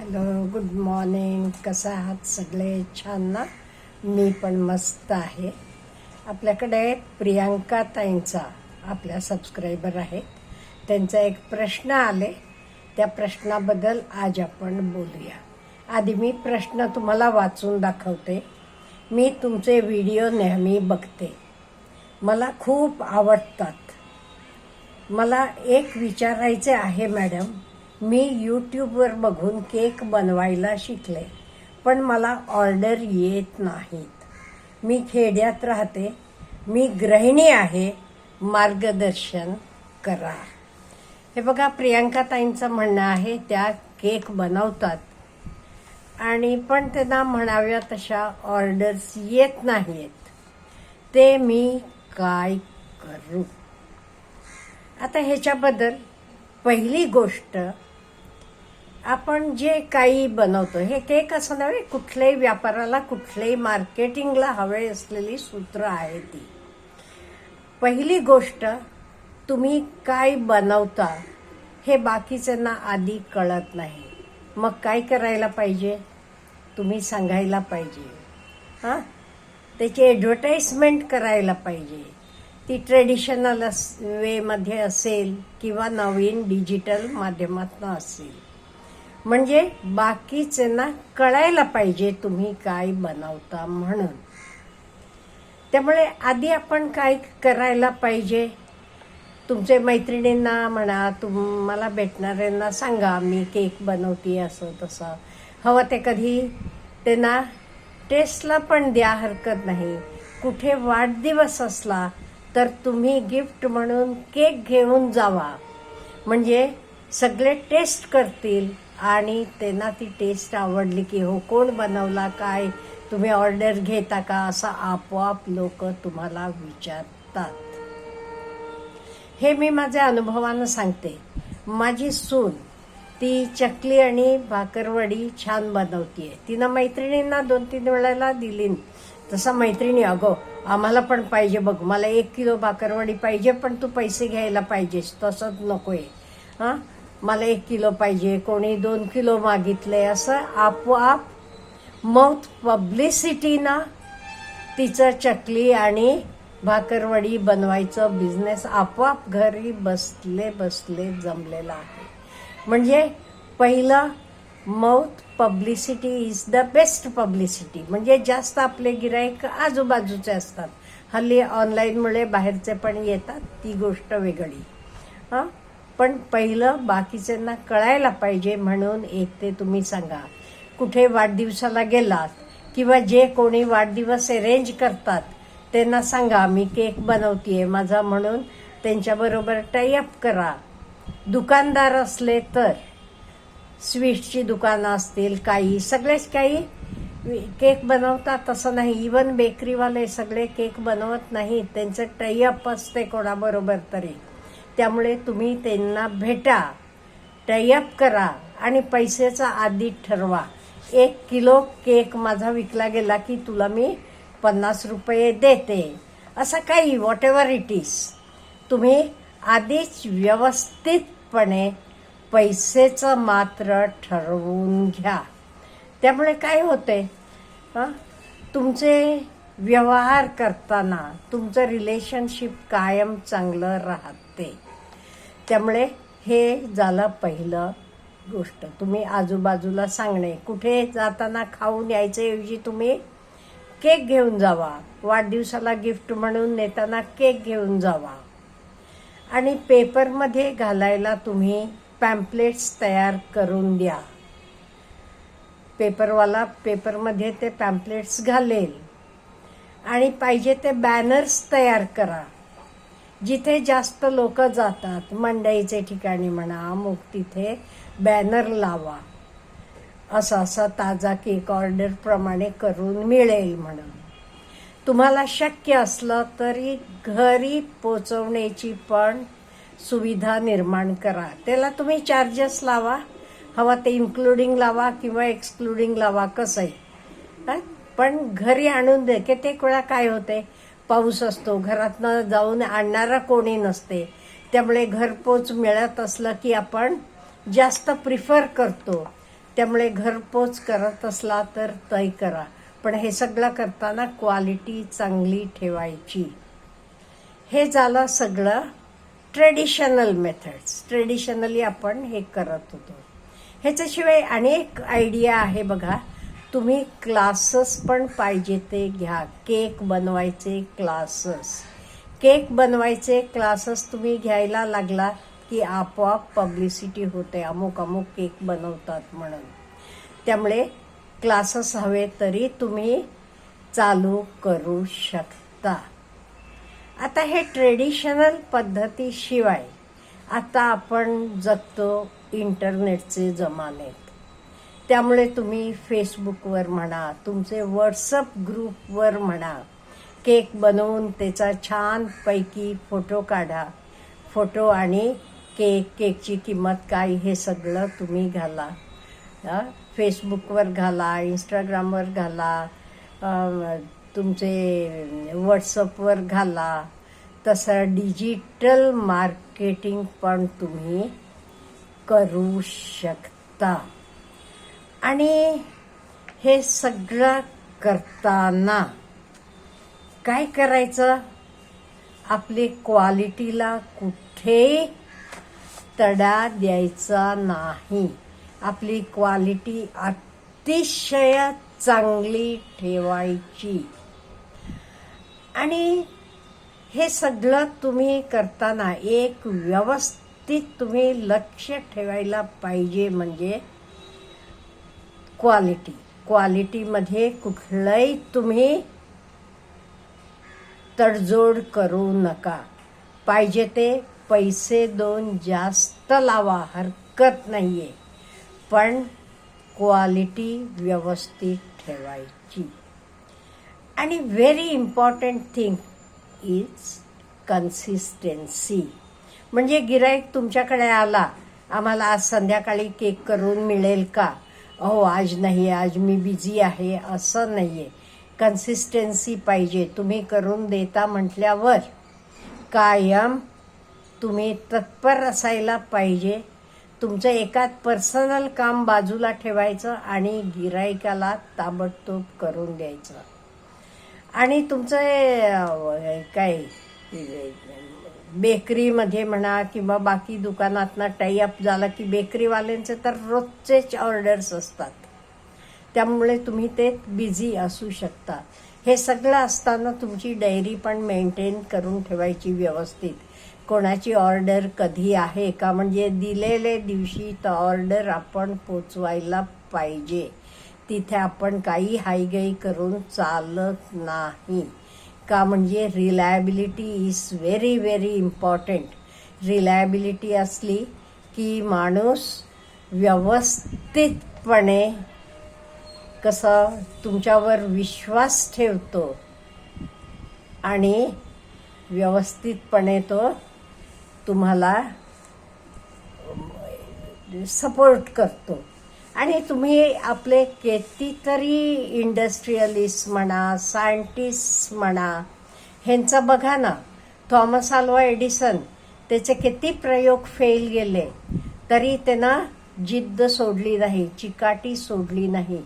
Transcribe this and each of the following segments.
Hello good morning. कसं आहात सगळे? छान ना? मी पण मस्त आहे. आपल्याकडे प्रियांका ताईंचा आपल्या सबस्क्रायबर आहे. त्यांचा एक प्रश्न आले. त्या प्रश्नाबद्दल आज आपण बोलूया. आधी मी प्रश्न तुम्हाला वाचून दाखवते. मी तुमचे व्हिडिओ नेहमी बघते. मला खूप आवडतात. मला एक विचारायचे आहे मॅडम मी यूट्यूबवर बघून केक बनवायला शिकले पण मला ऑर्डर येत नाहीत. मी खेड्यात राहते मी गृहिणी आहे मार्गदर्शन करा. हे बघा प्रियांका ताईंचं म्हणणं आहे त्या केक बनवतात. आणि पण त्यांना म्हणाव्या तशा ऑर्डर्स येत नाहीत ते मी काय करू? आता ह्याच्याबद्दल पहिली गोष्ट आपण जे काही बनवतो हे केक असं नव्हे कुठल्याही व्यापाराला कुठल्याही मार्केटिंगला हवे असलेली सूत्र आहे ती. पहिली गोष्ट तुम्ही काय बनवता हे बाकीच्यांना आधी कळत नाही. मग काय करायला पाहिजे? तुम्ही सांगायला पाहिजे. हां? त्याची ॲडव्हर्टाईजमेंट करायला पाहिजे. ती ट्रेडिशनल अस वेमध्ये असेल किंवा नवीन डिजिटल माध्यमातून असेल. म्हणजे बाकीच्यांना कळायला पाहिजे तुम्ही काय बनवता म्हणून. त्यामुळे आधी आपण काय करायला पाहिजे? तुमचे मैत्रिणींना म्हणा तुम्हाला भेटणाऱ्यांना सांगा मी केक बनवते असं तसं. हवं ते कधी? त्यांना टेस्टला पण द्या हरकत नाही. कुठे वाढदिवस असला तर तुम्ही गिफ्ट म्हणून केक घेऊन जावा. म्हणजे सगळे टेस्ट करतील. आणि त्यांना ती टेस्ट आवडली की हो कोण बनवला? काय? तुम्ही ऑर्डर घेता का? असं आपोआप लोक तुम्हाला विचारतात. हे मी माझ्या अनुभवानं सांगते. माझी सून ती चकली आणि भाकरवडी छान बनवतीये. तिनं मैत्रिणींना दोन तीन वेळेला दिली. तसं मैत्रिणी अगो आम्हाला पण पाहिजे बघ. मला एक किलो भाकरवडी पाहिजे पण तू पैसे घ्यायला पाहिजेस. तसंच नकोय. हां? मला एक किलो पाहिजे कोणी दोन किलो मागितले असं आपोआप मग पब्लिसिटीनं तिचं चकली आणि भाकरवडी बनवायचं बिझनेस आपोआप घरी बसले बसले जमलेला आहे. म्हणजे पहिलं मौत publicity is the best publicity म्हणजे जास्त आपले गिराईक आजूबाजूचे असतात. हल्ली ऑनलाईनमुळे बाहेरचे पण येतात ती गोष्ट वेगळी. हां? पण पहिलं बाकीच्यांना कळायला पाहिजे म्हणून एक ते तुम्ही सांगा. कुठे वाढदिवसाला गेलात किंवा जे कोणी वाढदिवस अरेंज करतात त्यांना सांगा मी केक बनवतीये माझा म्हणून त्यांच्याबरोबर टाईअप करा. दुकानदार असले तर स्वीट्सची दुकानं असतील काही सगळेच काही केक बनवतात असं नाही. इवन बेकरीवाले सगळे केक बनवत नाहीत. त्यांचं टयअप असते कोणाबरोबर तरी. त्यामुळे तुम्ही त्यांना भेटा टाईअप करा आणि पैसेचा आधी ठरवा. एक किलो केक माझा विकला गेला की तुला मी पन्नास रुपये देते. असं काही वॉट एव्हर इट इज तुम्ही आधीच व्यवस्थितपणे पैसेचं मात्र ठरवून घ्या. त्यामुळे काय होते हां? तुमचे व्यवहार करताना तुमचं रिलेशनशिप कायम चांगलं राहते. त्यामुळे हे झालं पहिलं गोष्ट. तुम्ही आजूबाजूला सांगणे कुठे जाताना खाऊन यायच्याऐवजी तुम्ही केक घेऊन जावा. वाढदिवसाला गिफ्ट म्हणून नेताना केक घेऊन जावा. आणि पेपरमध्ये घालायला तुम्ही पॅम्पलेट्स तयार करून द्या. पेपरवाला पेपरमध्ये ते पॅम्पलेट्स घालेल. आणि पाहिजे ते बॅनर्स तयार करा. जिथे जास्त लोक जातात मंडईचे ठिकाणी म्हणा अमुक तिथे बॅनर लावा. असं असं ताजा केक ऑर्डर प्रमाणे करून मिळेल म्हणून. तुम्हाला शक्य असलं तरी घरी पोचवण्याची पण सुविधा निर्माण करा. त्याला तुम्ही चार्जेस लावा. हवा ते इन्क्लुडिंग लावा किंवा एक्सक्लुडिंग लावा कसंही. पण घरी आणून दे. कित्येक वेळा काय होते? पाऊस असतो. घरातनं जाऊन आणणारा कोणी नसते. त्यामुळे घरपोच मिळत असलं की आपण जास्त प्रिफर करतो. त्यामुळे घरपोच करत असला तर तय करा. पण हे सगळं करताना क्वालिटी चांगली ठेवायची. हे झालं सगळं ट्रेडिशनल मेथड्स ट्रेडिशनली आपण हे करत होतो. ह्याच्याशिवाय अनेक आयडिया आहे बघा. तुम्ही क्लासेस पण पाहिजे ते घ्या. केक बनवायचे क्लासेस. केक बनवायचे क्लासेस तुम्ही घ्यायला लागला की आपोआप पब्लिसिटी होते. अमुक अमुक केक बनवतात म्हणून. त्यामुळे क्लासेस हवे तरी तुम्ही चालू करू शकता. आता हे ट्रेडिशनल पद्धतीशिवाय आता आपण जगतो इंटरनेटचे जमानेत त्यामुळे तुम्ही फेसबुकवर म्हणा तुमचे व्हॉट्सअप ग्रुपवर म्हणा केक बनवून त्याचा छानपैकी फोटो काढा. फोटो आणि केक केकची किंमत काय हे सगळं तुम्ही घाला. फेसबुकवर घाला इंस्टाग्रामवर घाला तुमचे व्हॉट्सअपवर घाला. तसं डिजिटल मार्केटिंग पण तुम्ही करू शकता. आणि हे सगळं करताना काय करायचं? आपली क्वालिटीला कुठे तडा द्यायचा नाही. आपली क्वालिटी अतिशय चांगली ठेवायची. आणि हे सगळं तुम्ही करताना एक व्यवस्थित तुम्ही लक्ष ठेवायला पाहिजे म्हणजे क्वालिटी क्वालिटीमध्ये कुठलंही तुम्ही तडजोड करू नका. पाहिजे ते पैसे दोन जास्त लावा हरकत नाही आहे पण क्वालिटी व्यवस्थित ठेवायची. आणि very important thing is consistency म्हणजे गिराईक तुमच्याकडे आला आम्हाला आज संध्याकाळी केक करून मिळेल का? अहो आज नाही आज मी बिझी आहे असं नाही आहे कन्सिस्टन्सी पाहिजे. तुम्ही करून देता म्हटल्यावर कायम तुम्ही तत्पर असायला पाहिजे. तुमचं एकात पर्सनल काम बाजूला ठेवायचं आणि गिरायकाला ताबडतोब करून द्यायचं. आणि तुमचं हे, काय बेकरीमध्ये म्हणा किंवा बाकी दुकानातनं टाईअप झाला की बेकरीवाल्यांचे तर रोजचेच ऑर्डर्स असतात. त्यामुळे तुम्ही ते बिझी असू शकता. हे सगळं असताना तुमची डायरी पण मेंटेन करून ठेवायची व्यवस्थित. कोणाची ऑर्डर कधी आहे का? म्हणजे दिलेले दिवशी तर ऑर्डर आपण पोचवायला पाहिजे. तिथे आपण काही हायगाई करून चालत नाही. का म्हणजे reliability is very very important reliability असली की माणूस व्यवस्थितपणे कसं तुमच्यावर विश्वास ठेवतो आणि व्यवस्थितपणे तो तुम्हाला सपोर्ट करतो. आणि तुम्ही आपले कितीतरी इंडस्ट्रियलिस्ट म्हणा सायंटिस्ट म्हणा ह्यांचा बघा ना. थॉमस आल्वा एडिसन त्याचे किती प्रयोग फेल गेले. तरी त्यांना जिद्द सोडली नाही चिकाटी सोडली नाही.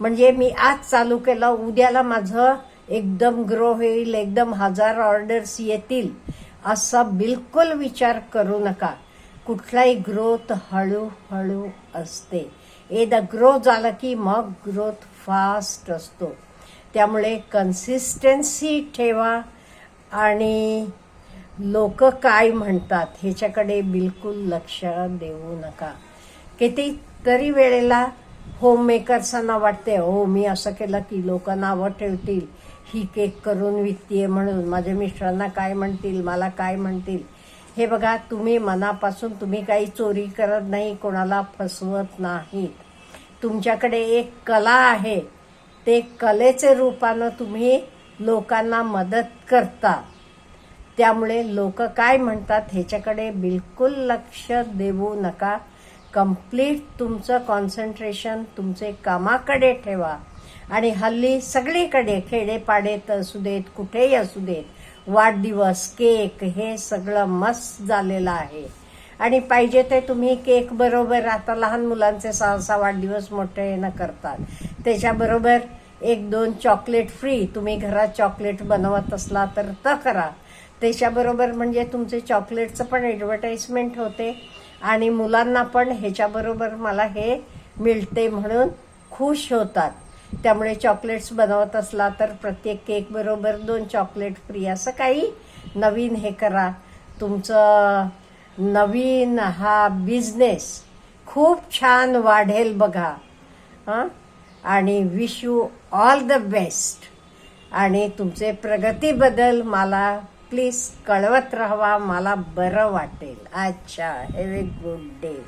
म्हणजे मी आज चालू केलं उद्याला माझं एकदम ग्रो होईल एकदम हजार ऑर्डर्स येतील असा बिलकुल विचार करू नका. कुठलाही ग्रोथ हळूहळू असते. एकदा ग्रो झालं की मग ग्रोथ फास्ट असतो. त्यामुळे कन्सिस्टन्सी ठेवा आणि लोक काय म्हणतात ह्याच्याकडे बिलकुल लक्ष देऊ नका. कितीतरी वेळेला होममेकर्सांना वाटते हो मी असं केलं की लोक नावं ठेवतील. ही केक करून विकतीये म्हणून. माझ्या मिस्टरांना काय म्हणतील? मला काय म्हणतील? हे बघा तुम्ही मनापासून तुम्ही काही चोरी करत नाही कोणाला फसवत नाहीत तुमच्याकडे एक कला आहे. ते कलेचे रूपानं तुम्ही लोकांना मदत करता. त्यामुळे लोक काय म्हणतात ह्याच्याकडे बिलकुल लक्ष देऊ नका. कंप्लीट तुमचं कॉन्सन्ट्रेशन तुमचे कामाकडे ठेवा. आणि हल्ली सगळीकडे खेडेपाडेत असू देत कुठेही असू देत वाढदिवस केक हे सगळं मस्त झालेलं आहे. आणि पाहिजे ते तुम्ही केक बरोबर आता लहान मुलांचे सहसा वाढदिवस मोठे न करतात. त्याच्याबरोबर एक दोन चॉकलेट फ्री तुम्ही घरात चॉकलेट बनवत असला तर तर करा. त्याच्याबरोबर म्हणजे तुमचे चॉकलेटचं पण ॲडव्हर्टाईजमेंट होते. आणि मुलांना पण ह्याच्याबरोबर मला हे मिळते म्हणून खुश होतात. त्यामुळे चॉकलेट्स बनवत असला तर प्रत्येक केक बरोबर दोन चॉकलेट फ्री असं काही नवीन हे करा. तुमचं नवीन हा बिझनेस खूप छान वाढेल बघा. हां? आणि wish you all the best आणि तुमचे प्रगतीबद्दल मला प्लीज कळवत राहावा. मला बरं वाटेल. अच्छा हॅव ए गुड डे